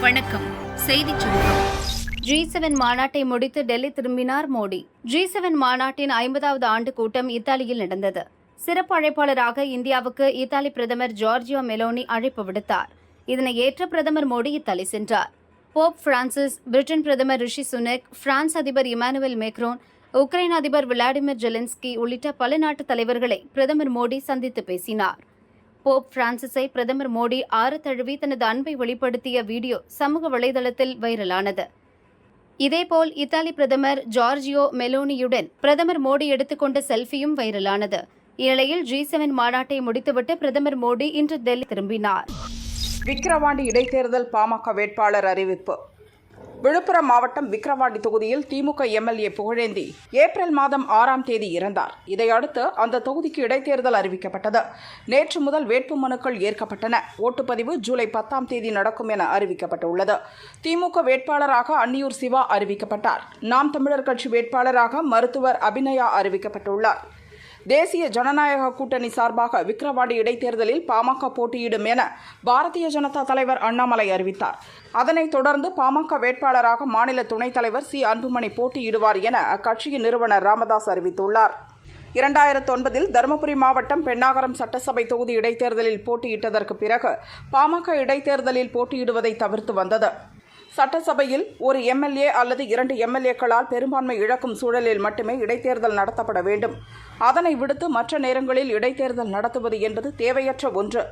வணக்கம். செய்திச் சுருக்கம். ஜி செவன் மாநாட்டை முடித்து டெல்லி திரும்பினார் மோடி. ஜி செவன் மாநாட்டின் ஐம்பதாவது ஆண்டு கூட்டம் இத்தாலியில் நடந்தது. சிறப்பு அழைப்பாளராக இந்தியாவுக்கு இத்தாலி பிரதமர் ஜார்ஜியோ மெலோனி அழைப்பு விடுத்தார். இதனை ஏற்ற பிரதமர் மோடி இத்தாலி சென்றார். போப் பிரான்சிஸ் பிரிட்டன் பிரதமர் ரிஷி சுனக் பிரான்ஸ் அதிபர் இமானுவேல் மேக்ரோன் உக்ரைன் அதிபர் விளாடிமிர் ஜெலன்ஸ்கி உள்ளிட்ட பல நாட்டு தலைவர்களை பிரதமர் மோடி சந்தித்து பேசினார். போப் பிரான்சிஸை பிரதமர் மோடி ஆறு தழுவி தனது அன்பை வெளிப்படுத்திய வீடியோ சமூக வலைதளத்தில் வைரலானது. இதேபோல் இத்தாலி பிரதமர் ஜார்ஜியோ மெலோனியுடன் பிரதமர் மோடி எடுத்துக்கொண்ட செல்ஃபியும் வைரலானது. இந்நிலையில் ஜி செவன் மாநாட்டை முடித்துவிட்டு பிரதமர் மோடி இன்று டெல்லி திரும்பினார். விக்கிரவாண்டி இடைத்தேர்தல் பாமக வேட்பாளர் அறிவிப்பு. விழுப்புரம் மாவட்டம் விக்கிரவாண்டி தொகுதியில் திமுக எம்எல்ஏ புகழேந்தி ஏப்ரல் மாதம் ஆறாம் தேதி இறந்தார். இதையடுத்து அந்த தொகுதிக்கு இடைத்தேர்தல் அறிவிக்கப்பட்டது. நேற்று முதல் வேட்பு மனுக்கள் ஏற்கப்பட்டன. ஓட்டுப்பதிவு ஜூலை பத்தாம் தேதி நடக்கும் என அறிவிக்கப்பட்டுள்ளது. திமுக வேட்பாளராக அன்னியூர் சிவா அறிவிக்கப்பட்டார். நாம் தமிழர் கட்சி வேட்பாளராக மருத்துவர் அபிநயா அறிவிக்கப்பட்டுள்ளார். தேசிய ஜனநாயக கூட்டணி சார்பாக விக்கிரவாண்டி இடைத்தேர்தலில் பாமக போட்டியிடும் என பாரதிய ஜனதா தலைவர் அண்ணாமலை அறிவித்தார். அதனைத் தொடர்ந்து பாமக வேட்பாளராக மாநில துணைத் தலைவர் சி. அன்புமணி போட்டியிடுவார் என அக்கட்சியின் நிறுவனர் ராமதாஸ் அறிவித்துள்ளார். இரண்டாயிரத்து ஒன்பதில் தருமபுரி மாவட்டம் பெண்ணாகரம் சட்டசபை தொகுதி இடைத்தேர்தலில் போட்டியிட்டதற்கு பிறகு பாமக இடைத்தேர்தலில் போட்டியிடுவதை தவிர்த்து வந்தது. சட்டசபையில் ஒரு எம்எல்ஏ அல்லது இரண்டு எம்எல்ஏக்களால் பெரும்பான்மை இழக்கும் சூழலில் மட்டுமே இடைத்தேர்தல் நடத்தப்பட வேண்டும். அதனை விடுத்து மற்ற நேரங்களில் இடைத்தேர்தல் நடத்துவது என்பது தேவையற்ற ஒன்று.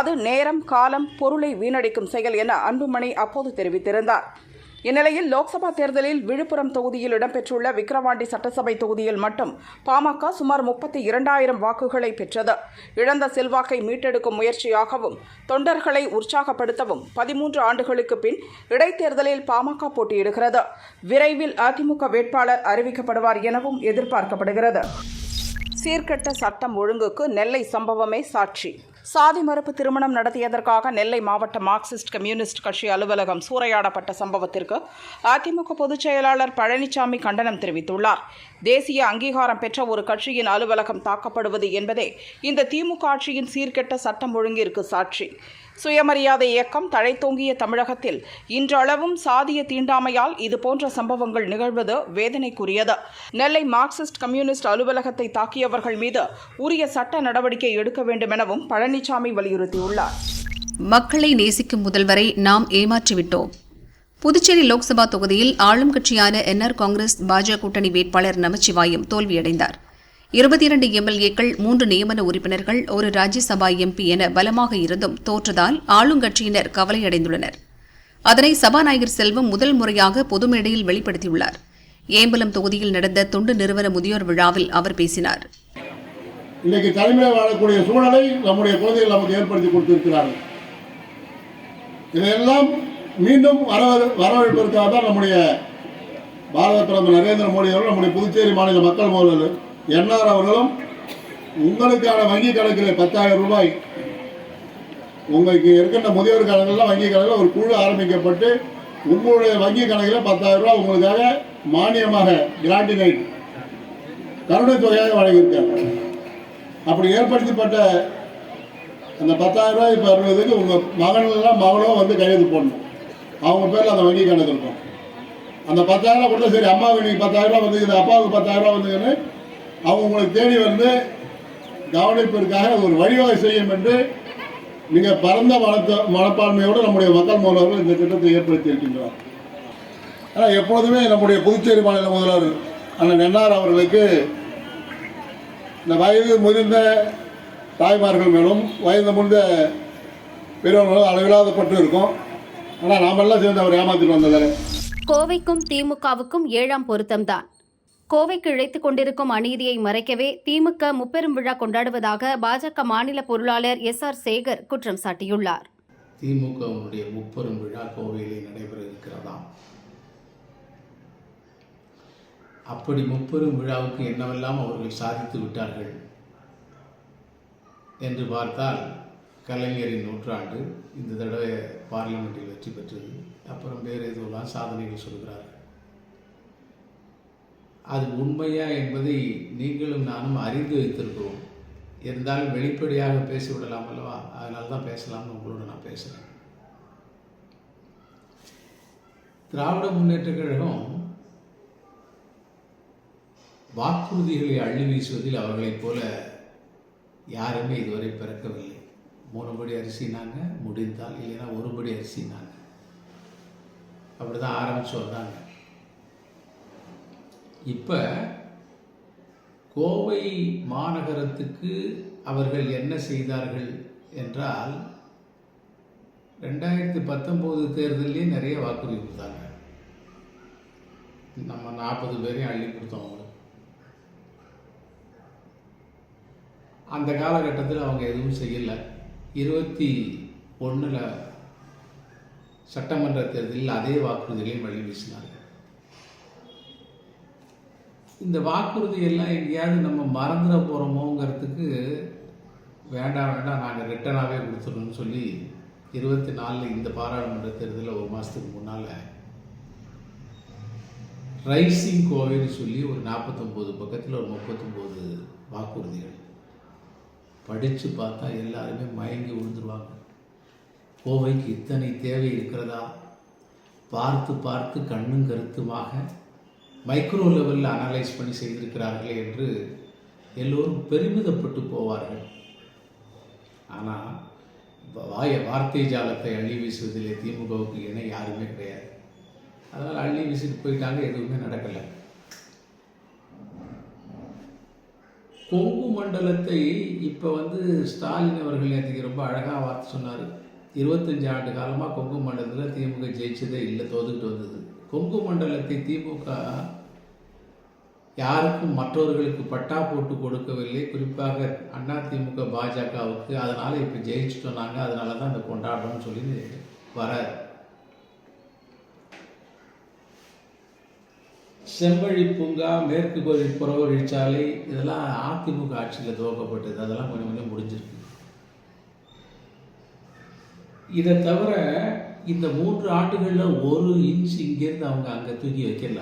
அது நேரம் காலம் பொருளை வீணடிக்கும் செயல் என அன்புமணி அப்போது தெரிவித்திருந்தார். இந்நிலையில் லோக்சபா தேர்தலில் விழுப்புரம் தொகுதியில் இடம்பெற்றுள்ள விக்கிரவாண்டி சட்டசபை தொகுதியில் மட்டும் பாமக சுமார் முப்பத்தி இரண்டாயிரம் வாக்குகளை பெற்றது. இழந்த செல்வாக்கை மீட்டெடுக்கும் முயற்சியாகவும் தொண்டர்களை உற்சாகப்படுத்தவும் பதிமூன்று ஆண்டுகளுக்கு பின் இடைத்தேர்தலில் பாமக போட்டியிடுகிறது. விரைவில் அதிமுக வேட்பாளர் அறிவிக்கப்படுவார் எனவும் எதிர்பார்க்கப்படுகிறது. சீர்கெட்ட சட்டம் ஒழுங்குக்கு நெல்லை சம்பவமே சாட்சி. சாதி மறுப்பு திருமணம் நடத்தியதற்காக நெல்லை மாவட்ட மார்க்சிஸ்ட் கம்யூனிஸ்ட் கட்சி அலுவலகம் சூறையாடப்பட்ட சம்பவத்திற்கு அதிமுக பொதுச் செயலாளர் பழனிசாமி கண்டனம் தெரிவித்துள்ளார். தேசிய அங்கீகாரம் பெற்ற ஒரு கட்சியின் அலுவலகம் தாக்கப்படுவது என்பதே இந்த திமுக ஆட்சியின் சீர்கெட்ட சட்டம் ஒழுங்கிற்கு சாட்சி. சுயமரியாதை இயக்கம் தழைத்தோங்கிய தமிழகத்தில் இன்றளவும் சாதிய தீண்டாமையால் இதுபோன்ற சம்பவங்கள் நிகழ்வது வேதனைக்குரியது. நெல்லை மார்க்சிஸ்ட் கம்யூனிஸ்ட் அலுவலகத்தை தாக்கியவர்கள் மீது உரிய சட்ட நடவடிக்கை எடுக்க வேண்டும் எனவும் பழனிசாமி வலியுறுத்தியுள்ளார். மக்களை நேசிக்கும் முதல்வரை நாம் ஏமாற்றிவிட்டோம். புதுச்சேரி லோக்சபா தொகுதியில் ஆளும் கட்சியான என்ஆர் காங்கிரஸ் பாஜக கூட்டணி வேட்பாளர் நமச்சிவாயம் தோல்வியடைந்தார். இருபத்தி இரண்டு எம்எல்ஏக்கள் மூன்று நியமன உறுப்பினர்கள் ஒரு ராஜ்யசபா எம்பி என பலமாக இருந்தும் தோற்றதால் ஆளுங்கட்சியினர் கவலையடைந்துள்ளனர். அதனை சபாநாயகர் செல்வம் முதல் முறையாக பொது மேடையில் வெளிப்படுத்தியுள்ளார். ஏம்பலம் தொகுதியில் நடந்த தொண்டு நிறுவன முதியோர் விழாவில் அவர் பேசினார். இன்றைக்கு தலைமையில் வாழக்கூடிய சூழலை நம்முடைய குழந்தைகள் நமக்கு ஏற்படுத்தி கொடுத்திருக்கிறார்கள். இதையெல்லாம் மீண்டும் வர வரவேற்பதற்காக தான் நம்முடைய பாரத பிரதமர் நரேந்திர மோடி அவர்கள் நம்முடைய புதுச்சேரி மாநில மக்கள் முதல்வர் என்ஆர் அவர்களும் உங்களுக்கான வங்கி கணக்கில் பத்தாயிரம் ரூபாய் உங்களுக்கு இருக்கின்ற முதியோர் கணக்கில் வங்கி கணக்கில் ஒரு குழு ஆரம்பிக்கப்பட்டு உங்களுடைய வங்கி கணக்கில் பத்தாயிரம் ரூபாய் உங்களுக்காக மானியமாக கிராண்டினைட் கருணை தொகையாக வழங்கியிருக்காங்க. அப்படி ஏற்படுத்தப்பட்ட அந்த பத்தாயிரம் ரூபாய் இப்போ அறுபதுக்கு உங்கள் மகன்லாம் மகளோ வந்து கையெழுத்து போடணும். அவங்க பேரில் அந்த வங்கி கணக்கு இருக்கும். அந்த பத்தாயிரம் ரூபாய் கொடுத்தா சரி அம்மாவுக்கு இன்னைக்கு பத்தாயிரம் ரூபா வந்துக்குது அப்பாவுக்கு பத்தாயிரம் ரூபா வந்துக்குன்னு அவங்க தேடி வந்து கவனிப்பிற்காக ஒரு வழிவகை செய்யும் என்று மிக பரந்த மனத்த மனப்பான்மையோடு நம்முடைய மக்கள் முதல்வர்கள் இந்த திட்டத்தை ஏற்படுத்தி இருக்கின்றார். ஆனால் எப்பொழுதுமே நம்முடைய புதுச்சேரி மாநில முதல்வர் அண்ணன் என்ஆர் அவர்களுக்கு இந்த வயது முதிர்ந்த தாய்மார்கள் மேலும் வயது முடிந்த பெரியவர்களும் அளவில்லாத பட்டு இருக்கும். ஆனால் நாமெல்லாம் சேர்ந்து அவர் ஏமாத்திட்டு வந்ததாலே கோவைக்கும் திமுகவுக்கும் ஏழாம் பொருத்தம்தான். கோவைக்கு இழைத்துக் கொண்டிருக்கும் அநீதியை மறைக்கவே திமுக முப்பெரும் விழா கொண்டாடுவதாக பாஜக மாநில பொருளாளர் எஸ் ஆர் சேகர் குற்றம் சாட்டியுள்ளார். திமுகவினுடைய முப்பெரும் விழா கோவையிலே நடைபெற இருக்கிறதாம் அப்படி முப்பெரும் விழாவுக்கு என்னவெல்லாம் அவர்கள் சாதித்து விட்டார்கள் என்று பார்த்தால் கலைஞரின் நூற்றாண்டு இந்த தடவை பார்லிமெண்ட்டில் வெற்றி பெற்றது. அப்புறம் வேறு எதுவெல்லாம் சாதனைகள் சொல்கிறார்கள். அது உண்மையா என்பதை நீங்களும் நானும் அறிந்து வைத்திருக்கிறோம். இருந்தாலும் வெளிப்படையாக பேசிவிடலாம் அல்லவா? அதனால தான் பேசலாம்னு உங்களோட நான் பேசுகிறேன் திராவிட முன்னேற்ற கழகம் வாக்குறுதிகளை அள்ளி வீசுவதில் அவர்களைப் போல யாருமே இதுவரை பிறக்கவில்லை. மூணு படி அரிசினாங்க முடிந்தால் இல்லைன்னா ஒரு படி அரிசினாங்க. அப்படி தான் ஆரம்பித்து வந்தாங்க. இப்போ கோவை மாநகரத்துக்கு அவர்கள் என்ன செய்தார்கள் என்றால் ரெண்டாயிரத்தி பத்தொம்போது தேர்தலே நிறைய வாக்குறுதி கொடுத்தாங்க. நம்ம நாற்பது பேரையும் அள்ளி கொடுத்தோம் அவங்களுக்கு. அந்த காலகட்டத்தில் அவங்க எதுவும் செய்யலை. இருபத்தி ஒன்றில் சட்டமன்ற தேர்தலில் அதே வாக்குறுதிகளையும் வழி வீசினார்கள். இந்த வாக்குறுதியெல்லாம் எங்கேயாவது நம்ம மறந்துட போகிறோமோங்கிறதுக்கு வேண்டாம் வேண்டாம் நாங்கள் ரிட்டனாகவே கொடுத்துடணும்னு சொல்லி இருபத்தி நாலில் இந்த பாராளுமன்ற தேர்தலில் ஒரு மாதத்துக்கு முன்னால் ரைசிங் கோவைன்னு சொல்லி ஒரு நாற்பத்தொம்போது பக்கத்தில் ஒரு முப்பத்தொம்போது வாக்குறுதிகள். படித்து பார்த்தா எல்லாருமே மயங்கி விழுந்துருவாங்க. கோவைக்கு இத்தனை தேவை இருக்கிறதா? பார்த்து பார்த்து கண்ணும் கருத்துமாக மைக்ரோ லெவலில் அனலைஸ் பண்ணி செய்திருக்கிறார்களே என்று எல்லோரும் பெருமிதப்பட்டு போவார்கள். ஆனால் வாய வார்த்தை ஜாலத்தை அள்ளி வீசுவதிலே திமுகவுக்கு இணை யாருமே கிடையாது. அதனால் அள்ளி வீசிட்டு போயிட்டாங்க எதுவுமே நடக்கலை. கொங்கு மண்டலத்தை இப்போ வந்து ஸ்டாலின் அவர்கள் நேற்றுக்கு ரொம்ப அழகாக வார்த்தை சொன்னார். இருபத்தஞ்சு ஆண்டு காலமாக கொங்கு மண்டலத்தில் திமுக ஜெயிச்சதே இல்லை தோதுக்கிட்டு வந்தது. கொங்கு மண்டலத்தை திமுக யாருக்கும் மற்றவர்களுக்கு பட்டா போட்டு கொடுக்கவில்லை. குறிப்பாக அண்ணா திமுக பாஜகவுக்கு. அதனால் இப்போ ஜெயிச்சுட்டு வந்தாங்க அதனால தான் அந்த கொண்டாடுறோம்னு சொல்லி வர செம்பழி பூங்கா மேற்கு கோவில் புறவழிச்சாலை இதெல்லாம் அதிமுக ஆட்சியில் துவக்கப்பட்டது. அதெல்லாம் கொஞ்சம் கொஞ்சம் முடிஞ்சிருக்கு. இதை தவிர இந்த மூன்று ஆண்டுகளில் ஒரு இன்ச் இங்கேருந்து அவங்க அங்கே தூக்கி வைக்கல.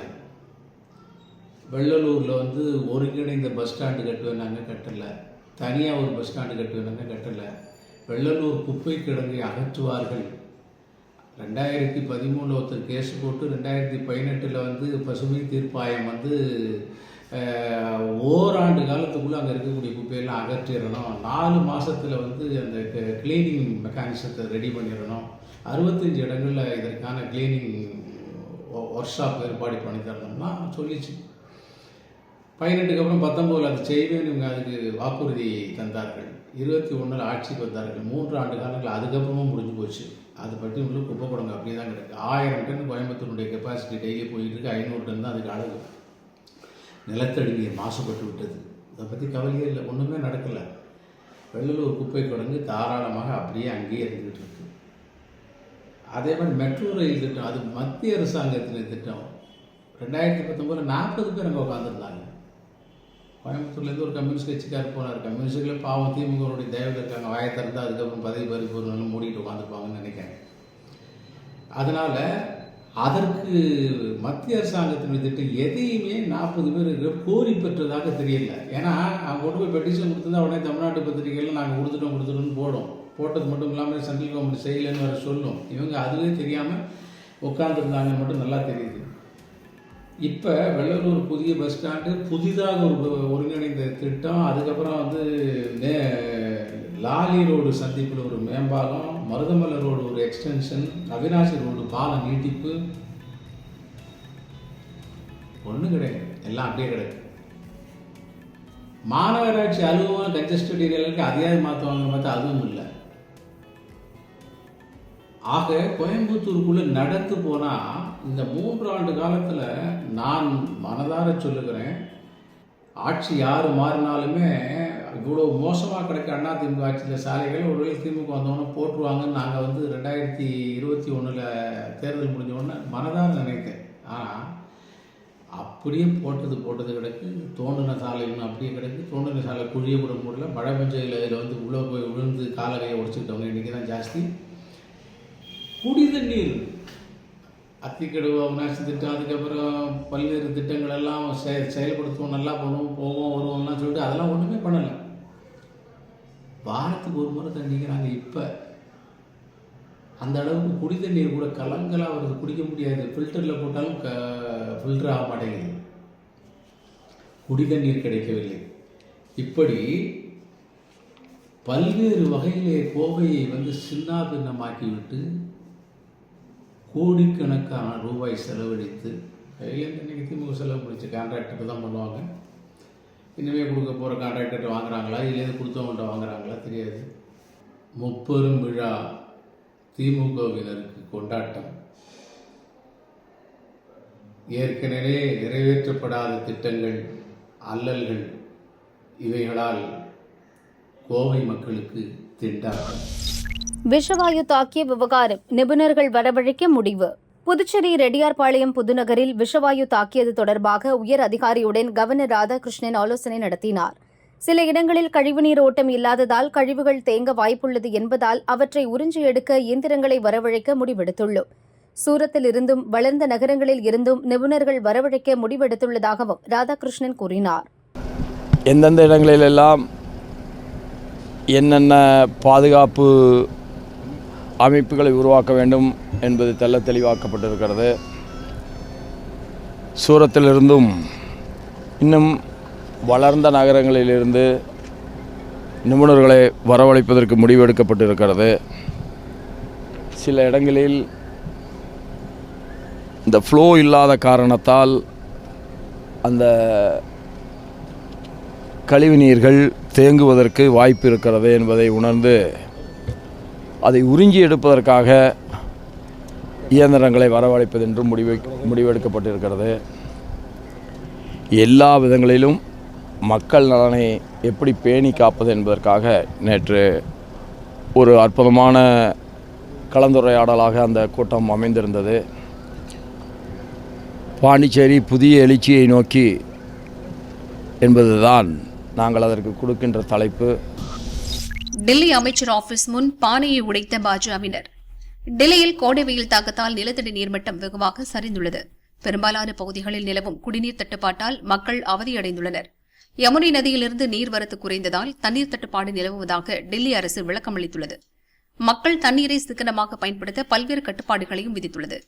வெள்ளலூரில் வந்து ஒருங்கிணைந்த பஸ் ஸ்டாண்டு கட்டுவேனாங்க கட்டலை. தனியாக ஒரு பஸ் ஸ்டாண்டு கட்டுவேனாங்க கட்டலை. வெள்ளலூர் குப்பை கிடங்கை அகற்றுவார்கள். ரெண்டாயிரத்தி பதிமூணில் ஒருத்தர் கேஸ் போட்டு ரெண்டாயிரத்தி பதினெட்டில் வந்து பசுமை தீர்ப்பாயம் வந்து ஓராண்டு காலத்துக்குள்ளே அங்கே இருக்கக்கூடிய குப்பையெல்லாம் அகற்றிடணும். நாலு மாதத்தில் வந்து அந்த கிளீனிங் மெக்கானிசத்தை ரெடி பண்ணிடணும். அறுபத்தஞ்சு இடங்களில் இதற்கான கிளீனிங் ஒர்க் ஷாப் ஏற்பாடு பண்ணி தரணும்னா சொல்லிச்சு. பதினெட்டுக்கு அப்புறம் பத்தொம்போதில் அதை செய்வேன் இவங்க அதுக்கு வாக்குறுதி தந்தார்கள். இருபத்தி ஒன்றில் ஆட்சிக்கு வந்தார்கள். மூன்று ஆண்டு காலங்கள் அதுக்கப்புறமும் முடிஞ்சு போச்சு. அது பற்றி உங்களுக்கு குப்பை குடங்க அப்படியே தான் கிடக்கு. ஆயிரம் டன் கோயம்புத்தூருடைய கெப்பாசிட்டி டெய்லி போயிட்டு இருக்கு. ஐநூறு டன் தான் அதுக்கு அழகு நிலத்தடி நீர் மாசுபட்டு விட்டது. அதை பற்றி கவலையே இல்லை. ஒன்றுமே நடக்கலை. வெள்ளலூர் குப்பை குடங்கு தாராளமாக அப்படியே அங்கேயே இருந்துகிட்டு இருக்கு. அதே மாதிரி மெட்ரோ ரயில் திட்டம் அது மத்திய அரசாங்கத்தின் திட்டம். ரெண்டாயிரத்தி பத்தொம்போதில் நாற்பது பேர் அங்கே உட்காந்துருந்தாங்க கோயம்புத்தூர்லேருந்து ஒரு கம்யூனிஸ்ட் கட்சிக்கார் போனார். கம்யூனிஸ்டுகளில் பாவம். திமுகவுடைய தயவு இருக்காங்க. வாயை திறந்தால் அதுக்கப்புறம் பதவி பறிப்பு ஒரு நாள் மூடிட்டு உட்காந்துருப்பாங்கன்னு நினைக்கிறேன். அதனால் அதற்கு மத்திய அரசாங்கத்தினுடைய திட்டம் எதையுமே நாற்பது பேர் கோரி பெற்றதாக தெரியல. ஏன்னா அவங்க கொண்டு போய் பெட்டிஷன் கொடுத்துருந்தா உடனே தமிழ்நாட்டு பத்திரிகையில் நாங்கள் கொடுத்துட்டோம் கொடுத்துட்டோம்னு போடும். போட்டது மட்டும் இல்லாமல் சென்ட்ரல் கவர்மெண்ட் செய்யலைன்னு வர சொல்லும். இவங்க அதுவே தெரியாமல் உட்காந்துருந்தாங்கன்னு மட்டும் நல்லா தெரியுது. இப்போ வெள்ளலூர் புதிய பஸ் ஸ்டாண்டு புதிதாக ஒரு ஒருங்கிணைந்த திட்டம் அதுக்கப்புறம் வந்து நே லாலி ரோடு சந்திப்பில் ஒரு மேம்பாலம் மருதமலை ரோடு ஒரு எக்ஸ்டென்ஷன் அவினாசி ரோடு பாலம் நீட்டிப்பு. ஒன்றும் கிடையாது. எல்லாம் அப்படியே கிடையாது மாநகராட்சி அலுவலகம் கன்ஜஸ்டட் ஏரியாவுக்கு அதையாவது மாற்றுவாங்க பார்த்தா அதுவும் இல்லை. ஆக கோயம்புத்தூருக்குள்ளே நடந்து போனால் இந்த மூன்று ஆண்டு காலத்தில் நான் மனதார சொல்லுகிறேன் ஆட்சி யார் மாறினாலுமே இவ்வளோ மோசமாக கிடைக்க அண்ணா திமுக ஆட்சியில் சாலைகள் ஒருவேளை திமுக வந்தோன்னே போட்டுருவாங்கன்னு நாங்கள் வந்து ரெண்டாயிரத்தி இருபத்தி ஒன்றில் தேர்தல் முடிஞ்ச உடனே மனதார நினைத்தேன். ஆனால் அப்படியே போட்டது போட்டது கிடக்கு. தோண்டின சாலைன்னு அப்படியே கிடக்கு. தோண்டின சாலை குழிய கூட முடியல மழை பெஞ்சதில் இதில் வந்து உள்ளே போய் விழுந்து காலகையை உடச்சிக்கிட்டவங்க இன்றைக்கி தான் ஜாஸ்தி. குடி தண்ணீர். அத்திக்கடுவு அவனாசி திட்டம் அதுக்கப்புறம் பல்வேறு திட்டங்கள் எல்லாம் செ செயல்படுத்துவோம் நல்லா பண்ணுவோம் போவோம் வருவோம்லாம் சொல்லிட்டு அதெல்லாம் ஒன்றுமே பண்ணலை. வாரத்துக்கு ஒரு முறை தண்ணிக்கிறாங்க இப்போ அந்த அளவுக்கு குடி தண்ணீர் கூட கலங்கலாக அவருக்கு குடிக்க முடியாது. ஃபில்டரில் போட்டாலும் க ஃபில்டர் ஆக மாட்டேங்குது. குடி தண்ணீர் கிடைக்கவில்லை. இப்படி பல்வேறு வகையிலே கோவையை வந்து சின்னாபின்னமாக்கிவிட்டு கோடிக்கணக்கான ரூபாய் செலவழித்து கையில் இன்றைக்கி திமுக செலவு பிடிச்ச கான்ட்ராக்டர் தான் பண்ணுவாங்க? இனிமேல் கொடுக்க போகிற கான்ட்ராக்டர் வாங்குறாங்களா? இல்லைன்னு கொடுத்தவங்கள்ட்ட வாங்குறாங்களா? தெரியாது. முப்பெரும் விழா திமுகவினருக்கு கொண்டாட்டம். ஏற்கனவே நிறைவேற்றப்படாத திட்டங்கள் அல்லல்கள் இவைகளால் கோவை மக்களுக்கு திண்டாட்டம். விஷவாயு தாக்கிய விவகாரம் நிபுணர்கள் வரவழைக்க முடிவு. புதுச்சேரி ரெட்டியார்பாளையம் புதுநகரில் விஷவாயு தாக்கியது தொடர்பாக உயர் அதிகாரியுடன் கவர்னர் ராதாகிருஷ்ணன் ஆலோசனை நடத்தினார். சில இடங்களில் கழிவுநீர் ஓட்டம் இல்லாததால் கழிவுகள் தேங்க வாய்ப்புள்ளது என்பதால் அவற்றை உறிஞ்சி எடுக்க இயந்திரங்களை வரவழைக்க முடிவெடுத்துள்ளோம். சூரத்தில் இருந்தும் வளர்ந்த நகரங்களில் இருந்தும் நிபுணர்கள் வரவழைக்க முடிவெடுத்துள்ளதாகவும் ராதாகிருஷ்ணன் கூறினார். எந்தெந்த இடங்களிலெல்லாம் என்னென்ன பாதுகாப்பு அமைப்புகளை உருவாக்க வேண்டும் என்பது தெல்ல தெளிவாக்கப்பட்டிருக்கிறது. சூரத்திலிருந்தும் இன்னும் வளர்ந்த நகரங்களிலிருந்து நிபுணர்களை வரவழைப்பதற்கு முடிவெடுக்கப்பட்டிருக்கிறது. சில இடங்களில் இந்த ஃப்ளோ இல்லாத காரணத்தால் அந்த கழிவுநீர்கள் தேங்குவதற்கு வாய்ப்பு இருக்கிறது என்பதை உணர்ந்து அதை உறிஞ்சி எடுப்பதற்காக இயந்திரங்களை வரவழைப்பது என்றும் முடிவு முடிவெடுக்கப்பட்டிருக்கிறது. எல்லா விதங்களிலும் மக்கள் நலனை எப்படி பேணி காப்பது என்பதற்காக நேற்று ஒரு அற்புதமான கலந்துரையாடலாக அந்த கூட்டம் அமைந்திருந்தது. பாண்டிச்சேரி புதிய எழுச்சியை நோக்கி என்பதுதான் நாங்கள் அதற்கு கொடுக்கின்ற தலைப்பு. டெல்லி அமைச்சர் ஆபீஸ் முன் பானையை உடைத்த பாஜகவினர் டெல்லியில் கோடை வெயில் தாக்கத்தால் நிலத்தடி நீர்மட்டம் வெகுவாக சரிந்துள்ளது. பெரும்பாலான பகுதிகளில் நிலவும் குடிநீர் தட்டுப்பாட்டால் மக்கள் அவதியடைந்துள்ளனர். யமுனை நதியிலிருந்து நீர்வரத்து குறைந்ததால் தண்ணீர் தட்டுப்பாடு நிலவுவதாக டெல்லி அரசு விளக்கமளித்துள்ளது. மக்கள் தண்ணீரை சிக்கனமாக பயன்படுத்த பல்வேறு கட்டுப்பாடுகளையும் விதித்துள்ளது.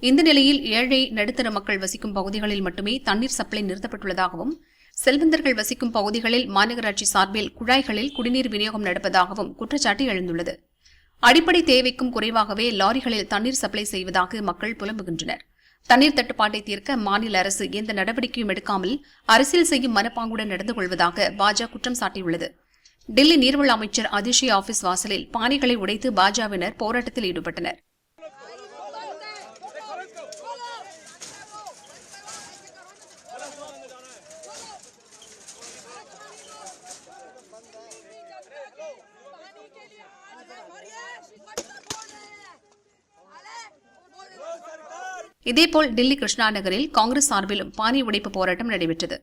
இந்த நிலையில் ஏழை நடுத்தர மக்கள் வசிக்கும் பகுதிகளில் மட்டுமே தண்ணீர் சப்ளை நிறுத்தப்பட்டுள்ளதாகவும் செல்வந்தர்கள் வசிக்கும் பகுதிகளில் மாநகராட்சி சார்பில் குழாய்களில் குடிநீர் விநியோகம் நடப்பதாகவும் குற்றச்சாட்டு எழுந்துள்ளது. அடிப்படை தேவைக்கும் குறைவாகவே லாரிகளில் தண்ணீர் சப்ளை செய்வதாக மக்கள் புலம்புகின்றனர். தண்ணீர் தட்டுப்பாட்டை தீர்க்க மாநில அரசு எந்த நடவடிக்கையும் எடுக்காமல் அரசியல் செய்யும் மனப்பாங்குடன் நடந்து கொள்வதாக பாஜக குற்றம் சாட்டியுள்ளது. டெல்லி நீர்வள அமைச்சர் அதிஷி ஆபீஸ் வாசலில் பானைகளை உடைத்து பாஜகவினர் போராட்டத்தில் ஈடுபட்டனர். இதேபோல் டெல்லி கிருஷ்ணா நகரில் காங்கிரஸ் சார்பிலும் பானி உடைப்பு போராட்டம் நடைபெற்றது.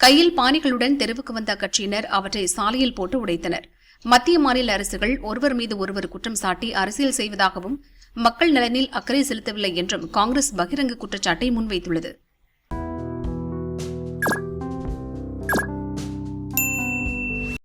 கையில் பானிகளுடன் தெருவுக்கு வந்த அக்கட்சியினர் அவற்றை சாலையில் போட்டு உடைத்தனர். மத்திய மாநில அரசுகள் ஒருவர் மீது ஒருவர் குற்றம் சாட்டி அரசியல் செய்வதாகவும் மக்கள் நலனில் அக்கறை செலுத்தவில்லை என்றும் காங்கிரஸ் பகிரங்க குற்றச்சாட்டை முன்வைத்துள்ளது.